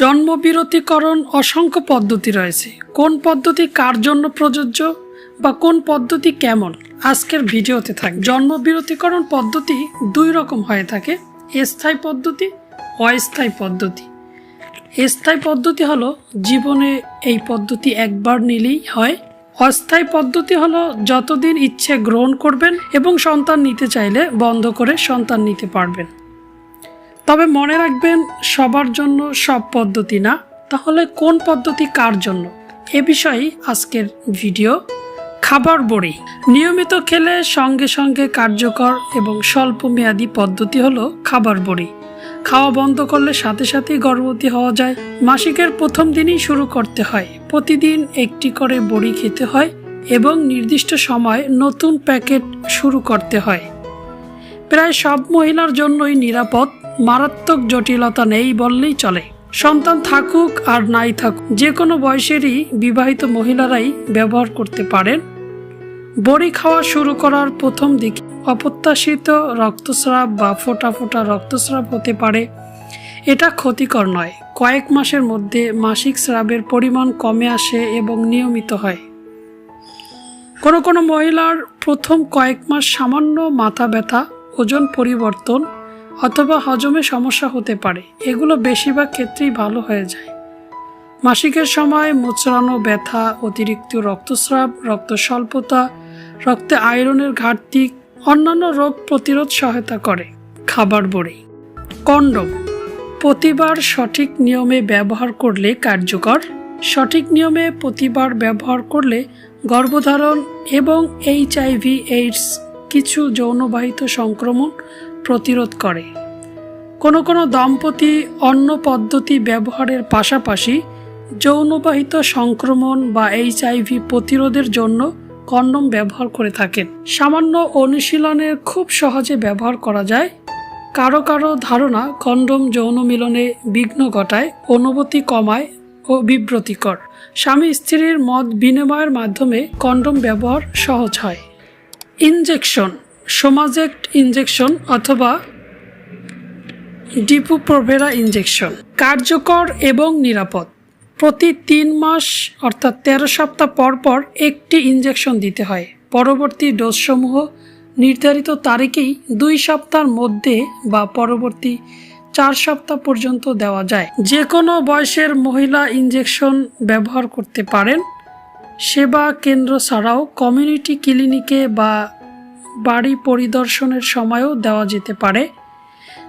জন্মবিরতিকরণ অসংখ্য পদ্ধতি রয়েছে। কোন পদ্ধতি কার জন্য প্রযোজ্য বা কোন পদ্ধতি কেমন? আজকের ভিডিওতে থাক জন্মবিরতিকরণ পদ্ধতি দুই রকম হয়ে থাকে। স্থায়ী পদ্ধতি, অস্থায়ী পদ্ধতি। স্থায়ী পদ্ধতি হলো জীবনে এই পদ্ধতি একবার নিলেই হয়। অস্থায়ী পদ্ধতি হলো যতদিন ইচ্ছে গ্রহণ করবেন এবং সন্তান নিতে চাইলে বন্ধ করে সন্তান নিতে পারবেন। তবে মনে রাখবেন, সবার জন্য সব পদ্ধতি না। তাহলে কোন পদ্ধতি কার জন্য? এ বিষয়ে আজকের ভিডিও। খাবার বড়ি। নিয়মিত খেলে সঙ্গে সঙ্গে কার্যকর এবং স্বল্প মেয়াদী পদ্ধতি হলো খাবার বড়ি। খাওয়া বন্ধ করলে সাথে সাথেই গর্ভবতী হওয়া যায়। মাসিকের প্রথম দিনই শুরু করতে হয়। প্রতিদিন একটি করে বড়ি খেতে হয় এবং নির্দিষ্ট সময় নতুন প্যাকেট শুরু করতে হয়। প্রায় সব মহিলার জন্যই নিরাপদ। মারাত্মক জটিলতা নেই বললেই চলে। সন্তান থাকুক আর নাই থাকুক, যে কোনো বয়সেরই বিবাহিত মহিলারাই ব্যবহার করতে পারেন। বড়ি খাওয়া শুরু করার প্রথম দিকে অপ্রত্যাশিত রক্তস্রাব বা ফোটা ফোটা রক্তস্রাব হতে পারে। এটা ক্ষতিকর নয়। কয়েক মাসের মধ্যে মাসিক স্রাবের পরিমাণ কমে আসে এবং নিয়মিত হয়। কোনো কোনো মহিলার প্রথম কয়েক মাস সামান্য মাথা ব্যথা, ওজন পরিবর্তন অথবা হজমে সমস্যা হতে পারে। এগুলো বেশিরভাগ ক্ষেত্রেই ভালো হয়ে যায়। মাসিকের সময় মোচড়ানো ব্যথা, অতিরিক্ত রক্তস্রাব রক্ত স্বল্পতা রক্তে আয়রনের ঘাটতি, অন্যান্য রোগ প্রতিরোধ সহায়তা করে। খাবার বড়ি। কন্ডম। প্রতিবার সঠিক নিয়মে ব্যবহার করলে কার্যকর। সঠিক নিয়মে প্রতিবার ব্যবহার করলে গর্ভধারণ এবং এইচআইভি এইডস কিছু যৌনবাহিত সংক্রমণ প্রতিরোধ করে। কোনো কোনো দম্পতি অন্য পদ্ধতি ব্যবহারের পাশাপাশি যৌনবাহিত সংক্রমণ বা এইচআইভি প্রতিরোধের জন্য কন্ডম ব্যবহার করে থাকেন। সামান্য অনুশীলনের খুব সহজে ব্যবহার করা যায়। কারও কারও ধারণা কন্ডম যৌন মিলনে বিঘ্ন ঘটায়, অনুভূতি কমায় ও বিব্রতিকর। স্বামী স্ত্রীর মত বিনিময়ের মাধ্যমে কন্ডম ব্যবহার সহজ হয়। ইনজেকশন, সোমাজেক্ট ইনজেকশন অথবা ডিপুপ্রোভেরা ইনজেকশন। কার্যকর এবং নিরাপদ। প্রতি তিন মাস অর্থাৎ তেরো সপ্তাহ পর পর একটি ইনজেকশন দিতে হয়। পরবর্তী ডোজসমূহ নির্ধারিত তারিখেই দুই সপ্তাহের মধ্যে বা পরবর্তী চার সপ্তাহ পর্যন্ত দেওয়া যায়। যে কোনো বয়সের মহিলা ইনজেকশন ব্যবহার করতে পারেন। সেবা কেন্দ্র ছাড়াও কমিউনিটি ক্লিনিকে বা বাড়ি পরিদর্শনের সময়ও দেওয়া যেতে পারে।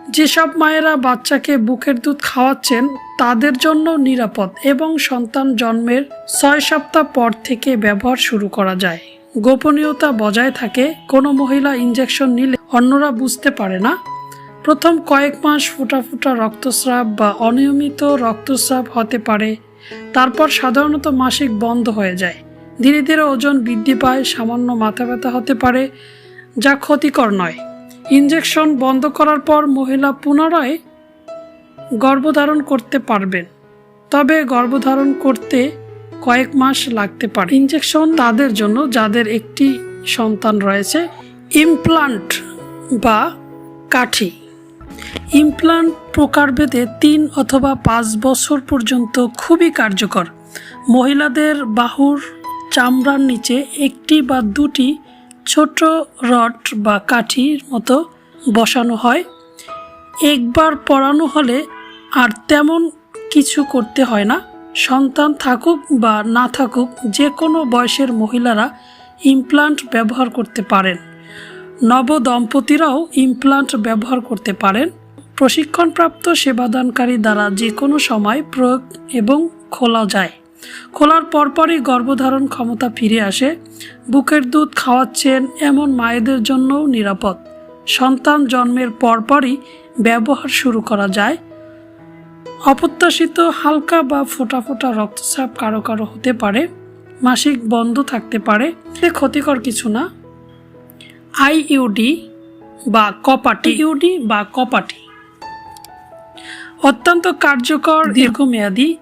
যেসব মায়েরা বাচ্চাকে বুকের দুধ খাওয়াচ্ছেন, তাদের জন্য নিরাপদ এবং সন্তান জন্মের ছয় সপ্তাহ পর থেকে ব্যবহার শুরু করা যায়। গোপনীয়তা বজায় থাকে, কোনো মহিলা ইনজেকশন নিলে অন্যরা বুঝতে পারে না। প্রথম কয়েক মাস ফোটা ফোটা রক্তস্রাব বা অনিয়মিত রক্তস্রাব হতে পারে। তারপর সাধারণত মাসিক বন্ধ হয়ে যায়। ধীরে ধীরে ওজন বৃদ্ধি পায়, সামান্য মাথা ব্যথা হতে পারে, যা ক্ষতিকর নয়। ইনজেকশন বন্ধ করার পর মহিলা পুনরায় গর্ভধারণ করতে পারবেন। তবে গর্ভধারণ করতে কয়েক মাস লাগতে পারে। ইনজেকশন তাদের জন্য, যাদের একটি সন্তান রয়েছে, ইমপ্লান্ট বা কাঠি। ইমপ্লান্ট প্রকারভেদে তিন অথবা পাঁচ বছর পর্যন্ত খুবই কার্যকর। মহিলাদের বাহুর চামড়ার নিচে একটি বা দুটি ছোট রড বা কাঠির মতো বসানো হয়। একবার পরানো হলে আর তেমন কিছু করতে হয় না। সন্তান থাকুক বা না থাকুক যে কোনো বয়সের মহিলারা ইমপ্লান্ট ব্যবহার করতে পারেন। নব দম্পতিরাও ইমপ্লান্ট ব্যবহার করতে পারেন। প্রশিক্ষণপ্রাপ্ত সেবাদানকারী দ্বারা যে কোনো সময় প্রয়োগ এবং খোলা যায়। খোলার পরপরই গর্ভধারণ ক্ষমতা ফিরে আসে। বুকের দুধ খাওয়াচ্ছেন এমন মায়েদের জন্যও নিরাপদ। সন্তান জন্মের পরপরই ব্যবহার শুরু করা যায়। অপ্রত্যাশিত হালকা বা ফোটা ফোটা রক্তচাপ কারও কারও হতে পারে। মাসিক বন্ধ থাকতে পারে। এ ক্ষতিকর কিছু না। আইইউডি বা কপাটি। ইউডি বা কপাটি। অত্যন্ত কার্যকর দীর্ঘমেয়াদী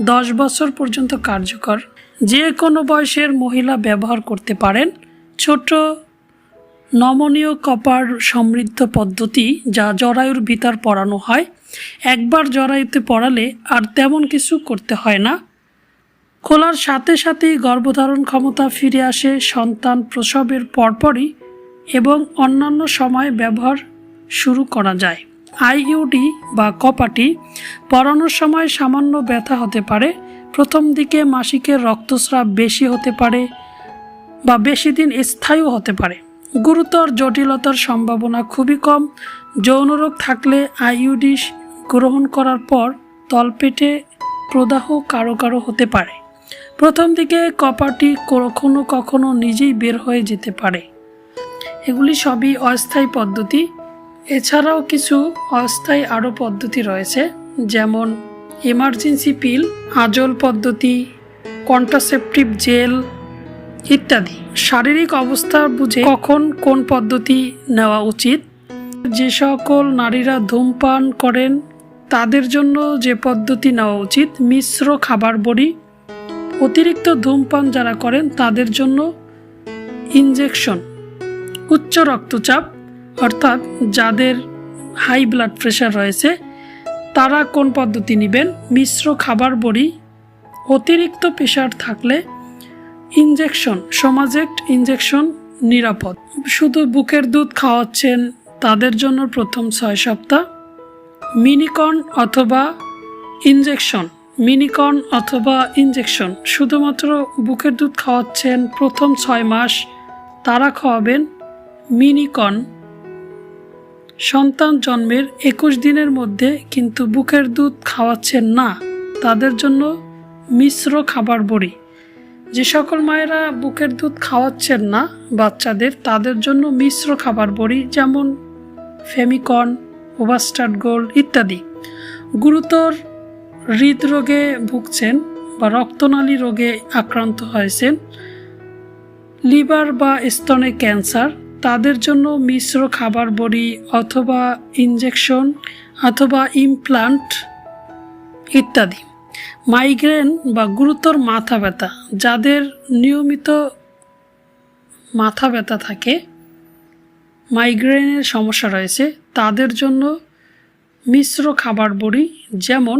দশ বছর পর্যন্ত কার্যকর। যে কোনো বয়সের মহিলা ব্যবহার করতে পারেন। ছোট নমনীয় কপার সমৃদ্ধ পদ্ধতি যা জরায়ুর ভিতর পরানো হয়। একবার জরায়ুতে পড়ালে আর তেমন কিছু করতে হয় না। খোলার সাথে সাথেই গর্ভধারণ ক্ষমতা ফিরে আসে সন্তান প্রসবের পরপরই এবং অন্যান্য সময় ব্যবহার শুরু করা যায়। আইইউডি বা কপাটি পরানোর সময় সামান্য ব্যথা হতে পারে, প্রথম দিকে মাসিকের রক্তস্রাব বেশি হতে পারে বা বেশি দিন স্থায়ী হতে পারে। গুরুতর জটিলতার সম্ভাবনা খুবই কম। যৌনরোগ থাকলে আইইউডি গ্রহণ করার পর তলপেটে প্রদাহ কারও কারও হতে পারে। প্রথম দিকে কপাটি কখনো কখনো নিজেই বের হয়ে যেতে পারে। এগুলি সবই অস্থায়ী পদ্ধতি। এছাড়াও কিছু অস্থায়ী আরও পদ্ধতি রয়েছে, যেমন এমার্জেন্সি পিল আজল পদ্ধতি কন্ট্রাসেপটিভ জেল ইত্যাদি। শারীরিক অবস্থা বুঝে কখন কোন পদ্ধতি নেওয়া উচিত। যে সকল নারীরা ধূমপান করেন, তাদের জন্য যে পদ্ধতি নেওয়া উচিত, মিশ্র খাবার বড়ি, অতিরিক্ত ধূমপান যারা করেন, তাদের জন্য ইনজেকশন উচ্চ রক্তচাপ অর্থাৎ যাদের হাই ব্লাড প্রেশার রয়েছে, তারা কোন পদ্ধতি নেবেন? মিশ্র খাবার বড়ি, অতিরিক্ত প্রেশার থাকলে ইনজেকশন সমাজেক্ট ইনজেকশন নিরাপদ। শুধু বুকের দুধ খাওয়াচ্ছেন তাদের জন্য প্রথম ছয় সপ্তাহ। মিনিকন অথবা ইনজেকশন মিনিকন অথবা ইনজেকশন শুধুমাত্র বুকের দুধ খাওয়াচ্ছেন প্রথম ছয় মাস, তারা খাওয়াবেন মিনিকন সন্তান জন্মের একুশ দিনের মধ্যে কিন্তু বুকের দুধ খাওয়াচ্ছেন না। তাদের জন্য মিশ্র খাবার বড়ি। যে সকল মায়েরা বুকের দুধ খাওয়াচ্ছেন না, বাচ্চাদের তাদের জন্য মিশ্র খাবার বড়ি যেমন ফেমিকন ওভাস্টার্ড গোল্ড ইত্যাদি। গুরুতর হৃদরোগে ভুগছেন বা রক্তনালী রোগে আক্রান্ত হয়েছেন, লিভার বা স্তনে ক্যান্সার তাদের জন্য মিশ্র খাবার বড়ি অথবা ইনজেকশন অথবা ইমপ্লান্ট ইত্যাদি। মাইগ্রেন বা গুরুতর মাথা ব্যথা, যাদের নিয়মিত মাথা ব্যথা থাকে মাইগ্রেনের সমস্যা রয়েছে, তাদের জন্য মিশ্র খাবার বড়ি যেমন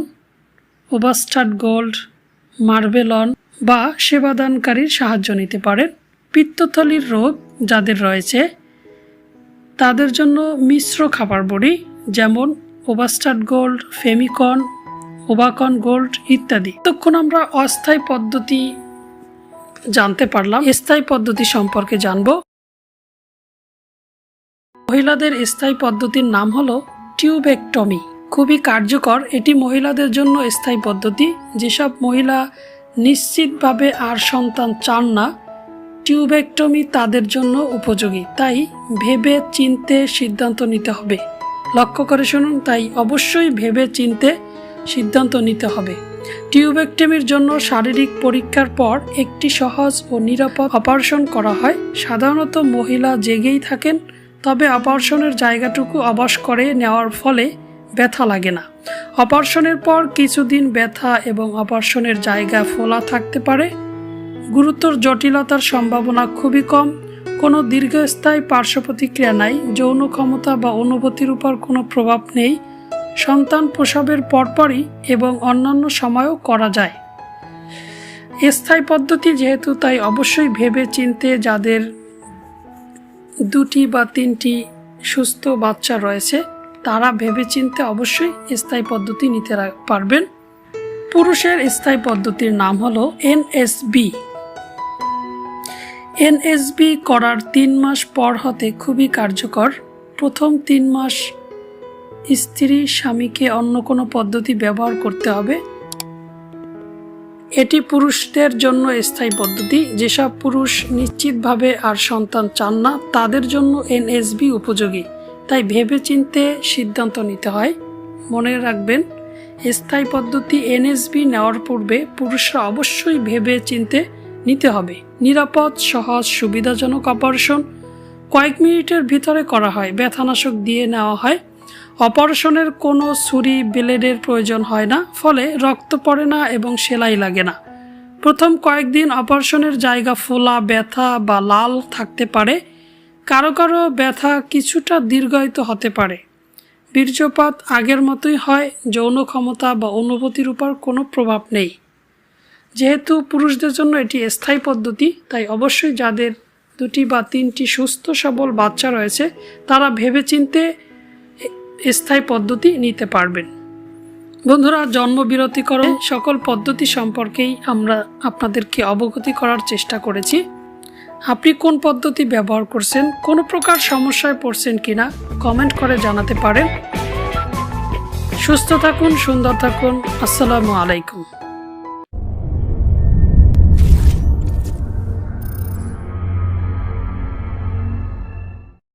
ওভাস্টার্ড গোল্ড, মার্বেলন বা সেবাদানকারীর সাহায্য নিতে পারেন। পিত্তথলির রোগ যাদের রয়েছে, তাদের জন্য মিশ্র খাবার বড়ি, যেমন ওভাস্টার্ড গোল্ড, ফেমিকন, ওবাকন গোল্ড ইত্যাদি। তখন আমরা অস্থায়ী পদ্ধতি জানতে পারলাম। স্থায়ী পদ্ধতি সম্পর্কে জানব। মহিলাদের স্থায়ী পদ্ধতির নাম হলো টিউবেকটমি। খুবই কার্যকর। এটি মহিলাদের জন্য স্থায়ী পদ্ধতি। যেসব মহিলা নিশ্চিতভাবে আর সন্তান চান না টিউবেকটমি তাদের জন্য উপযোগী, তাই ভেবে চিনতে সিদ্ধান্ত নিতে হবে। লক্ষ্য করে শুনুন, তাই অবশ্যই ভেবে চিনতে সিদ্ধান্ত নিতে হবে। টিউবেকটমির জন্য শারীরিক পরীক্ষার পর একটি সহজ ও নিরাপদ অপারেশন করা হয়। সাধারণত মহিলা জেগেই থাকেন, তবে অপারেশনের জায়গাটুকু অবশ করে নেওয়ার ফলে ব্যথা লাগে না। অপারেশনের পর কিছুদিন ব্যথা এবং অপারেশনের জায়গা ফোলা থাকতে পারে। গুরুতর জটিলতার সম্ভাবনা খুবই কম। কোনো দীর্ঘস্থায়ী পার্শ্ব প্রতিক্রিয়া নাই, যৌন ক্ষমতা বা অনুভূতির উপর কোনো প্রভাব নেই। সন্তান প্রসবের পরপরই এবং অন্যান্য সময়ও করা যায়। স্থায়ী পদ্ধতি যেহেতু, তাই অবশ্যই ভেবে চিনতে যাদের দুটি বা তিনটি সুস্থ বাচ্চা রয়েছে, তারা ভেবে চিনতে অবশ্যই স্থায়ী পদ্ধতি নিতে পারবেন। পুরুষের স্থায়ী পদ্ধতির নাম হলো এনএসবি এনএসবি করার তিন মাস পর হতে খুবই কার্যকর। প্রথম তিন মাস স্ত্রী স্বামীকে অন্য কোনো পদ্ধতি ব্যবহার করতে হবে। এটি পুরুষদের জন্য স্থায়ী পদ্ধতি। যেসব পুরুষ নিশ্চিতভাবে আর সন্তান চান না, তাদের জন্য এনএসবি উপযোগী। তাই ভেবে চিনতে সিদ্ধান্ত নিতে হয়। মনে রাখবেন, স্থায়ী পদ্ধতি এনএসবি নেওয়ার পূর্বে পুরুষরা অবশ্যই ভেবে চিনতে নিতে হবে। নিরাপদ, সহজ, সুবিধাজনক অপারেশন কয়েক মিনিটের ভিতরে করা হয়। ব্যথানাশক দিয়ে নেওয়া হয়। অপারেশনের কোনো ছুরি, ব্লেডের প্রয়োজন হয় না, ফলে রক্ত পড়ে না এবং সেলাই লাগে না। প্রথম কয়েকদিন অপারেশনের জায়গা ফোলা, ব্যথা বা লাল থাকতে পারে। কারও কারও ব্যথা কিছুটা দীর্ঘায়িত হতে পারে। বীর্যপাত আগের মতোই হয়, যৌন ক্ষমতা বা অনুভূতির উপর কোনো প্রভাব নেই। যেহেতু পুরুষদের জন্য এটি স্থায়ী পদ্ধতি, তাই অবশ্যই যাদের দুটি বা তিনটি সুস্থ সবল বাচ্চা রয়েছে, তারা ভেবেচিন্তে স্থায়ী পদ্ধতি নিতে পারবেন। বন্ধুরা জন্মবিরতিকরণ সকল পদ্ধতি সম্পর্কেই আমরা আপনাদেরকে অবগতি করার চেষ্টা করেছি। আপনি কোন পদ্ধতি ব্যবহার করছেন, কোনো প্রকার সমস্যায় পড়ছেন কিনা, কমেন্ট করে জানাতে পারেন। সুস্থ থাকুন, সুন্দর থাকুন। আসসালামু আলাইকুম।